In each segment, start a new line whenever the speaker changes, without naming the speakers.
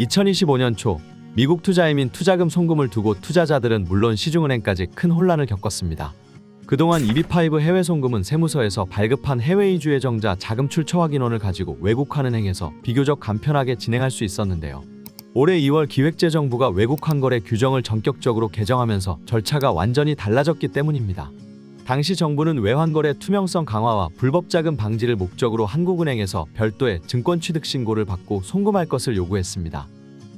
2025년 초 미국 투자임인 투자금 송금을 두고 투자자들은 물론 시중은행까지 큰 혼란을 겪었습니다. 그동안 EB5 해외 송금은 세무서에서 발급한 해외 이주의 정자 자금 출처 확인원을 가지고 외국환 은행에서 비교적 간편하게 진행할 수 있었는데요. 올해 2월 기획재정부가 외국환 거래 규정을 전격적으로 개정하면서 절차가 완전히 달라졌기 때문입니다. 당시 정부는 외환거래 투명성 강화와 불법 자금 방지를 목적으로 한국은행에서 별도의 증권 취득 신고를 받고 송금할 것을 요구했습니다.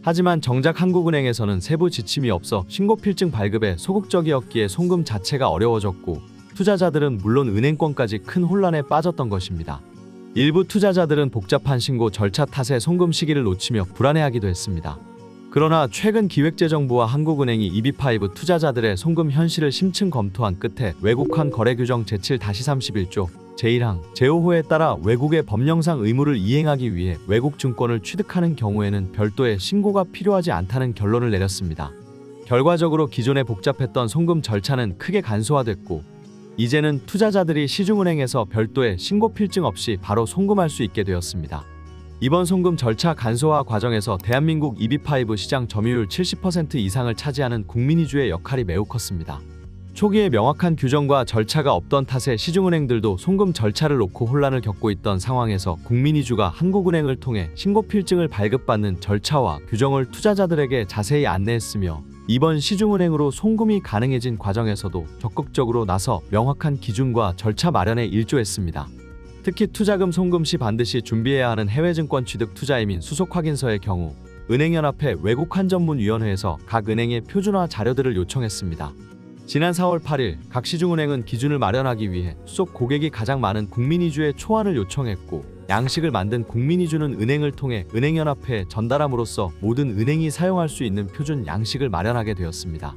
하지만 정작 한국은행에서는 세부 지침이 없어 신고 필증 발급에 소극적이었기에 송금 자체가 어려워졌고 투자자들은 물론 은행권까지 큰 혼란에 빠졌던 것입니다. 일부 투자자들은 복잡한 신고 절차 탓에 송금 시기를 놓치며 불안해하기도 했습니다. 그러나 최근 기획재정부와 한국은행이 EB5 투자자들의 송금 현실을 심층 검토한 끝에 외국환 거래 규정 제7-31조 제1항 제5호에 따라 외국의 법령상 의무를 이행하기 위해 외국 증권을 취득하는 경우에는 별도의 신고가 필요하지 않다는 결론을 내렸습니다. 결과적으로 기존에 복잡했던 송금 절차는 크게 간소화됐고 이제는 투자자들이 시중은행에서 별도의 신고 필증 없이 바로 송금할 수 있게 되었습니다. 이번 송금 절차 간소화 과정에서 대한민국 EB5 시장 점유율 70% 이상을 차지하는 국민이주의 역할이 매우 컸습니다. 초기에 명확한 규정과 절차가 없던 탓에 시중은행들도 송금 절차를 놓고 혼란을 겪고 있던 상황에서 국민이주가 한국은행을 통해 신고 필증을 발급받는 절차와 규정을 투자자들에게 자세히 안내했으며 이번 시중은행으로 송금이 가능해진 과정에서도 적극적으로 나서 명확한 기준과 절차 마련에 일조했습니다. 특히 투자금 송금 시 반드시 준비해야 하는 해외증권 취득 투자임인 수속 확인서의 경우 은행연합회 외국환 전문위원회에서 각 은행의 표준화 자료들을 요청했습니다. 지난 4월 8일 각 시중은행은 기준을 마련하기 위해 수속 고객이 가장 많은 국민이주의 초안을 요청했고 양식을 만든 국민이주는 은행을 통해 은행연합회에 전달함으로써 모든 은행이 사용할 수 있는 표준 양식을 마련하게 되었습니다.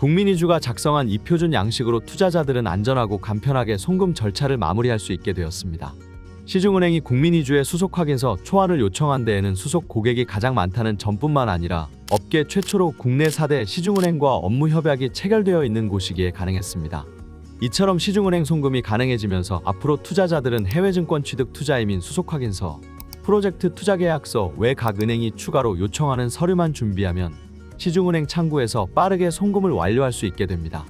국민이주가 작성한 이 표준 양식으로 투자자들은 안전하고 간편하게 송금 절차를 마무리할 수 있게 되었습니다. 시중은행이 국민이주의 수속 확인서 초안을 요청한 데에는 수속 고객이 가장 많다는 점뿐만 아니라 업계 최초로 국내 4대 시중은행과 업무 협약이 체결되어 있는 곳이기에 가능했습니다. 이처럼 시중은행 송금이 가능해지면서 앞으로 투자자들은 해외 증권 취득 투자임인 수속 확인서, 프로젝트 투자 계약서 외 각 은행이 추가로 요청하는 서류만 준비하면 시중은행 창구에서 빠르게 송금을 완료할 수 있게 됩니다.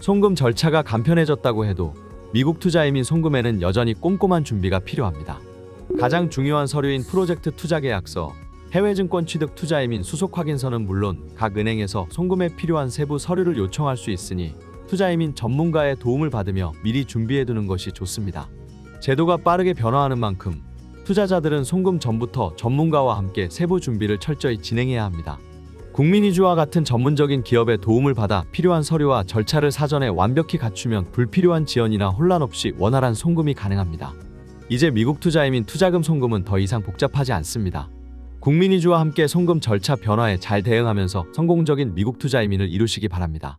송금 절차가 간편해졌다고 해도 미국 투자임인 송금에는 여전히 꼼꼼한 준비가 필요합니다. 가장 중요한 서류인 프로젝트 투자 계약서, 해외 증권 취득 투자임인 수속 확인서는 물론 각 은행에서 송금에 필요한 세부 서류를 요청할 수 있으니 투자임인 전문가의 도움을 받으며 미리 준비해 두는 것이 좋습니다. 제도가 빠르게 변화하는 만큼 투자자들은 송금 전부터 전문가와 함께 세부 준비를 철저히 진행해야 합니다. 국민이주와 같은 전문적인 기업의 도움을 받아 필요한 서류와 절차를 사전에 완벽히 갖추면 불필요한 지연이나 혼란 없이 원활한 송금이 가능합니다. 이제 미국 투자임인 투자금 송금은 더 이상 복잡하지 않습니다. 국민이주와 함께 송금 절차 변화에 잘 대응하면서 성공적인 미국 투자이민을 이루시기 바랍니다.